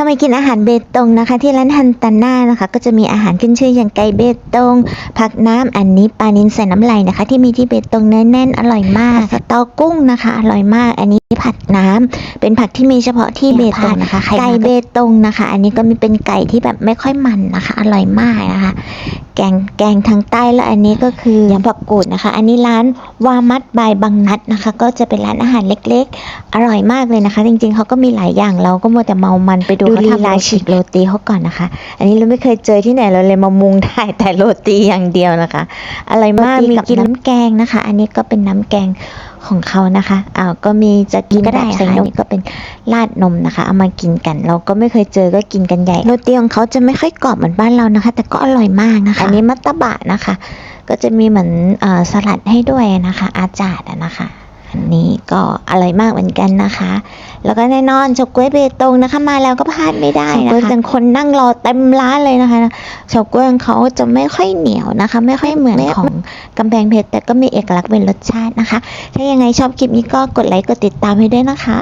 ถ้าไม่กินอาหารเบตงนะคะ ที่ร้านฮันตาน่านะคะ ก็จะมีอาหารขึ้นชื่ออย่างไก่เบตง ผักน้ำอันนี้ปลานินใส่น้ำไหลนะคะ ที่มีที่เบตงเนื้อแน่นอร่อยมากสตอกุ้งนะคะ อร่อยมาก อันนี้ผัดน้ำเป็นผักที่มีเฉพาะที่เบตงนะคะไก่เบตงนะคะ อันนี้ก็มีเป็นไก่ที่แบบไม่ค่อยมันนะคะ อร่อยมากนะคะ แกงแกงทางใต้แล้วอันนี้ก็คือยำผักกูดนะคะ อันนี้ร้านวามัดบายบางนัดนะคะ ก็จะเป็นร้านอาหารเล็กๆ อร่อยมากเลยนะคะ จริงๆเขาก็มีหลายอย่างเราก็มัวแต่เมามันไปดูเขาทำลายฉีกโรตีเขาก่อนนะคะ อันนี้เราไม่เคยเจอที่ไหนเราเลยมามุงถ่ายแต่โรตีอย่างเดียวนะคะ อะไรมากมีกินน้ำแกงนะคะ อันนี้ก็เป็นน้ำแกงของเขานะคะอ้าวก็มีจะกินก็ได้ใส่นมก็เป็นราดนมนะคะ เอามากินกัน เราก็ไม่เคยเจอก็กินกันใหญ่ โรตีของเขาจะไม่ค่อยกรอบเหมือนบ้านเรานะคะ แต่ก็อร่อยมากนะคะอันนี้มัตตบะนะคะ ก็จะมีเหมือนอสลัดให้ด้วยนะคะ อาจารย์นะคะอันนี้ก็อร่อยมากเหมือนกันนะคะ แล้วก็แน่นอนเฉาก๊วยเบตงนะคะ มาแล้วก็พลาดไม่ได้นะคะเฉาก๊วยเป็นคนนั่งรอเต็มร้านเลยนะคะเฉาก๊วยของเขาจะไม่ค่อยเหนียวนะคะ ไม่ค่อยเหมือนของกำแพงเพชรแต่ก็มีเอกลักษณ์เป็นรสชาตินะคะ ถ้ายังไงชอบคลิปนี้ก็กดไลค์กดติดตามให้ด้วยนะคะ